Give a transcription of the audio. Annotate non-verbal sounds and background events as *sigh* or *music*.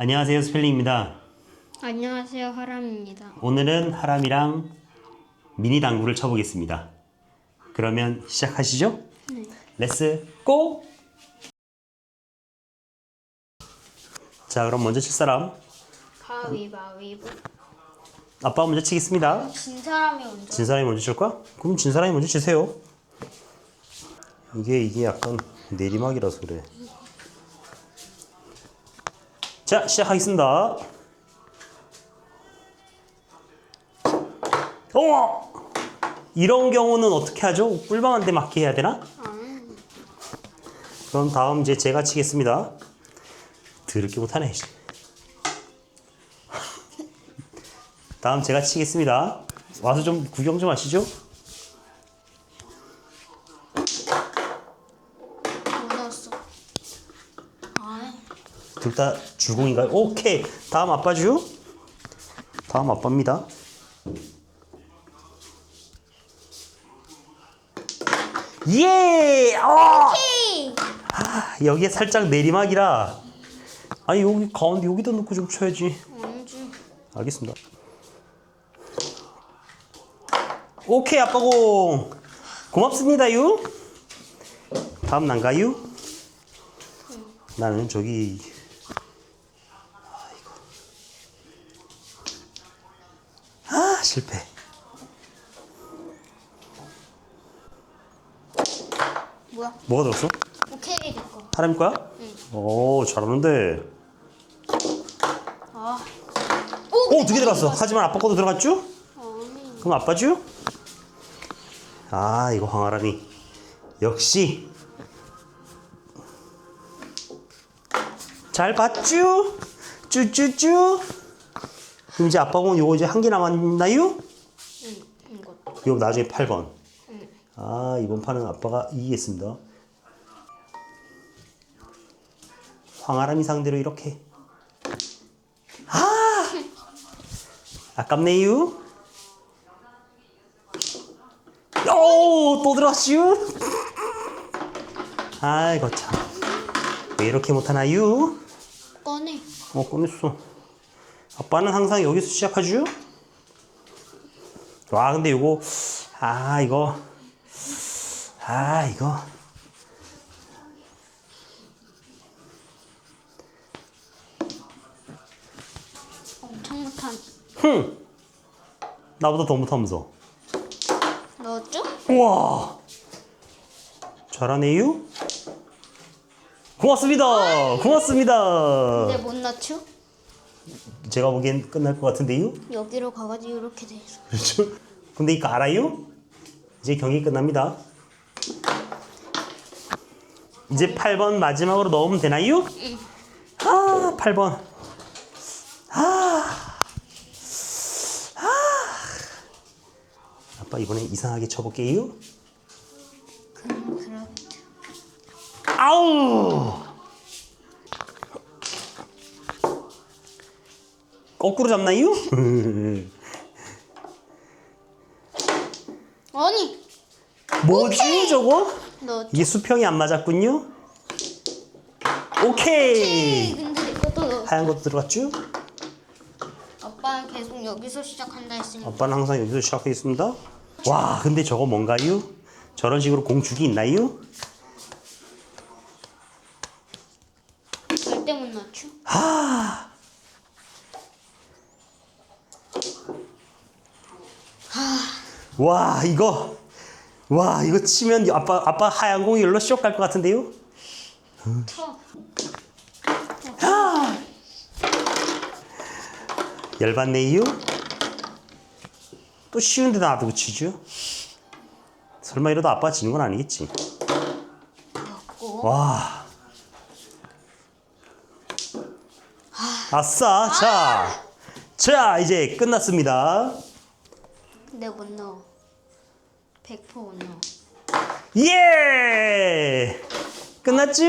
안녕하세요 스펠링입니다. 안녕하세요 하람입니다. 오늘은 하람이랑 미니 당구를 쳐보겠습니다. 그러면 시작하시죠. 네. 레츠 고! 자 그럼 먼저 칠 사람 가위바위보. 아빠가 먼저 치겠습니다. 진 사람이 먼저. 진 사람이 먼저 칠 거야? 그럼 진 사람이 먼저 치세요. 이게 이게 약간 내리막이라서 그래. 자 시작하겠습니다. 어! 이런 경우는 어떻게 하죠? 꿀방한테 맞게 해야 되나? 그럼 다음 이제 제가 치겠습니다. 더럽게 못하네. 다음 제가 치겠습니다. 와서 좀 구경 좀 하시죠. 둘다 주공인가요? 오케이. 다음 아빠죠? 다음 아빠입니다. 예! 어! 헤이. 여기에 살짝 내리막이라. 아니 여기 가운데 여기다 놓고 좀 쳐야지. 언제? 알겠습니다. 오케이 아빠공 고맙습니다 유. 다음 난가유? 나는 저기 아이고 아 실패. 뭐야? 뭐가 들었어? 오케이 됐고. 하람 거야? 오 잘하는데. 아. 오두 개 들어갔어. 하지만 아빠 거도 들어갔죠? 아니. 그럼 아빠죠? 아 이거 황하람이 역시 잘 봤쥬? 쭈쭈쭈 그럼 이제 아빠 공 요거 이제 한 개 남았나요? 응, 이거. 나중에 8번. 아 이번 판은 아빠가 이기겠습니다. 황하람이 상대로 이렇게. 아! 아깝네요. 오 또 들어왔슈. 아이고 참 왜 이렇게 못하나요? 꺼내. 어 꺼냈어 아빠는 항상 여기서 시작하죠? 와 근데 이거 아 이거 아 이거 엄청 못한. 흥 나보다 더 못하면서 넣었죠? 우와 잘하네요 고맙습니다 고맙습니다 근데 못 넣죠? 제가 보기엔 끝날 것 같은데요 여기로 가가지고 이렇게 돼 있어. 그렇죠 근데 이거 알아요? 이제 경기 끝납니다 이제 8번 마지막으로 넣으면 되나요? 아 8번 아, 아. 아빠 이번에 이상하게 쳐볼게요 그럼 그렇. 아우 거꾸로 잡나요? *laughs* 아니. 뭐지 저거? 넣었죠? 이게 수평이 안 맞았군요. 오케이. 근데 내 것도 하얀 것도 들어갔죠? 아빠는 계속 여기서 시작한다 했으니까. 아빠는 항상 여기서 시작하겠습니다. 와, 근데 저거 뭔가요? 저런 식으로 공축이 있나요? 절대 못 넣죠? 와, 이거. 와, 이거 치면 아빠 아빠 하얀 공이 일로 쇽갈것 같은데요? 쳐. 열받네요. 또 쉬운데 놔두고 치죠? 설마 이러다 아빠 지는 건 아니겠지? 와. 아싸. 자. 자, 이제 끝났습니다. 근데 못 넣어. 100%못 넣어. 예! 끝났죠?